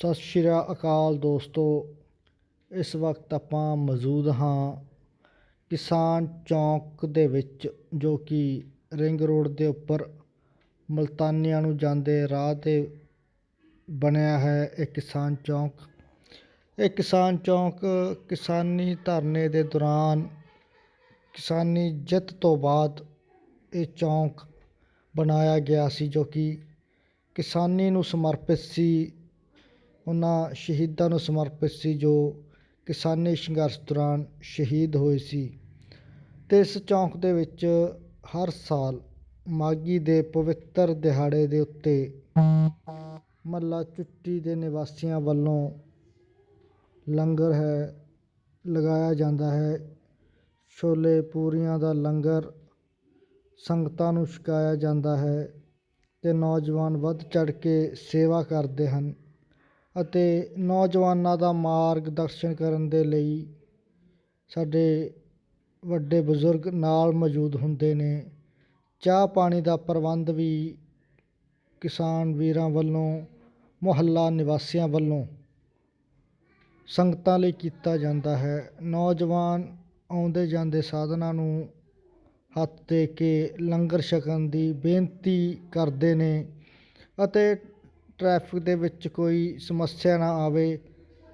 ਸਤਿ ਸ਼੍ਰੀ ਅਕਾਲ ਦੋਸਤੋ। ਇਸ ਵਕਤ ਆਪਾਂ ਮੌਜੂਦ ਹਾਂ ਕਿਸਾਨ ਚੌਂਕ ਦੇ ਵਿੱਚ, ਜੋ ਕਿ ਰਿੰਗ ਰੋਡ ਦੇ ਉੱਪਰ ਮਲਤਾਨੀਆਂ ਨੂੰ ਜਾਂਦੇ ਰਾਹ 'ਤੇ ਬਣਿਆ ਹੈ ਇਹ ਕਿਸਾਨ ਚੌਂਕ। ਇਹ ਕਿਸਾਨ ਚੌਂਕ ਕਿਸਾਨੀ ਧਰਨੇ ਦੇ ਦੌਰਾਨ ਕਿਸਾਨੀ ਜਿੱਤ ਤੋਂ ਬਾਅਦ ਇਹ ਚੌਂਕ ਬਣਾਇਆ ਗਿਆ ਸੀ, ਜੋ ਕਿ ਕਿਸਾਨੀ ਨੂੰ ਸਮਰਪਿਤ ਸੀ। ਉਹਨਾਂ ਸ਼ਹੀਦਾਂ ਨੂੰ ਸਮਰਪਿਤ ਸੀ ਜੋ ਕਿਸਾਨੀ ਸੰਘਰਸ਼ ਦੌਰਾਨ ਸ਼ਹੀਦ ਹੋਏ ਸੀ ਅਤੇ ਇਸ ਚੌਂਕ ਦੇ ਵਿੱਚ ਹਰ ਸਾਲ ਮਾਘੀ ਦੇ ਪਵਿੱਤਰ ਦਿਹਾੜੇ ਦੇ ਉੱਤੇ ਮਹੱਲਾ ਚੁੱਟੀ ਦੇ ਨਿਵਾਸੀਆਂ ਵੱਲੋਂ ਲੰਗਰ ਹੈ, ਲਗਾਇਆ ਜਾਂਦਾ ਹੈ। ਛੋਲੇ ਪੂਰੀਆਂ ਦਾ ਲੰਗਰ ਸੰਗਤਾਂ ਨੂੰ ਛਕਾਇਆ ਜਾਂਦਾ ਹੈ ਅਤੇ ਨੌਜਵਾਨ ਵੱਧ ਚੜ੍ਹ ਕੇ ਸੇਵਾ ਕਰਦੇ ਹਨ। ਅਤੇ ਨੌਜਵਾਨਾਂ ਦਾ ਮਾਰਗਦਰਸ਼ਨ ਕਰਨ ਦੇ ਲਈ ਸਾਡੇ ਵੱਡੇ ਬਜ਼ੁਰਗ ਨਾਲ ਮੌਜੂਦ ਹੁੰਦੇ ਨੇ। ਚਾਹ ਪਾਣੀ ਦਾ ਪ੍ਰਬੰਧ ਵੀ ਕਿਸਾਨ ਵੀਰਾਂ ਵੱਲੋਂ, ਮੁਹੱਲਾ ਨਿਵਾਸੀਆਂ ਵੱਲੋਂ ਸੰਗਤਾਂ ਲਈ ਕੀਤਾ ਜਾਂਦਾ ਹੈ। ਨੌਜਵਾਨ ਆਉਂਦੇ ਜਾਂਦੇ ਸਾਧਨਾਂ ਨੂੰ ਹੱਥ ਦੇ ਕੇ ਲੰਗਰ ਛਕਣ ਦੀ ਬੇਨਤੀ ਕਰਦੇ ਨੇ ਅਤੇ ਟਰੈਫਿਕ ਦੇ ਵਿੱਚ ਕੋਈ ਸਮੱਸਿਆ ਨਾ ਆਵੇ,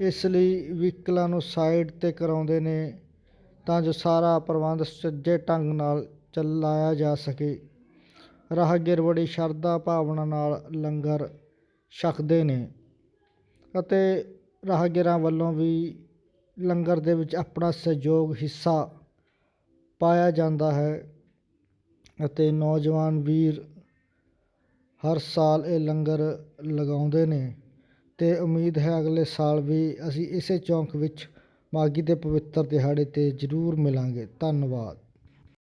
ਇਸ ਲਈ ਵਹੀਕਲਾਂ ਨੂੰ ਸਾਈਡ 'ਤੇ ਕਰਾਉਂਦੇ ਨੇ ਤਾਂ ਜੋ ਸਾਰਾ ਪ੍ਰਬੰਧ ਸੁਚੱਜੇ ਢੰਗ ਨਾਲ ਚਲਾਇਆ ਜਾ ਸਕੇ। ਰਾਹਗੀਰ ਬੜੀ ਸ਼ਰਧਾ ਭਾਵਨਾ ਨਾਲ ਲੰਗਰ ਛਕਦੇ ਨੇ ਅਤੇ ਰਾਹਗੀਰਾਂ ਵੱਲੋਂ ਵੀ ਲੰਗਰ ਦੇ ਵਿੱਚ ਆਪਣਾ ਸਹਿਯੋਗ ਹਿੱਸਾ ਪਾਇਆ ਜਾਂਦਾ ਹੈ ਅਤੇ ਨੌਜਵਾਨ ਵੀਰ ਹਰ ਸਾਲ ਇਹ ਲੰਗਰ ਲਗਾਉਂਦੇ ਨੇ ਅਤੇ ਉਮੀਦ ਹੈ ਅਗਲੇ ਸਾਲ ਵੀ ਅਸੀਂ ਇਸੇ ਚੌਂਕ ਵਿੱਚ ਮਾਘੀ ਦੇ ਪਵਿੱਤਰ ਦਿਹਾੜੇ 'ਤੇ ਜ਼ਰੂਰ ਮਿਲਾਂਗੇ। ਧੰਨਵਾਦ।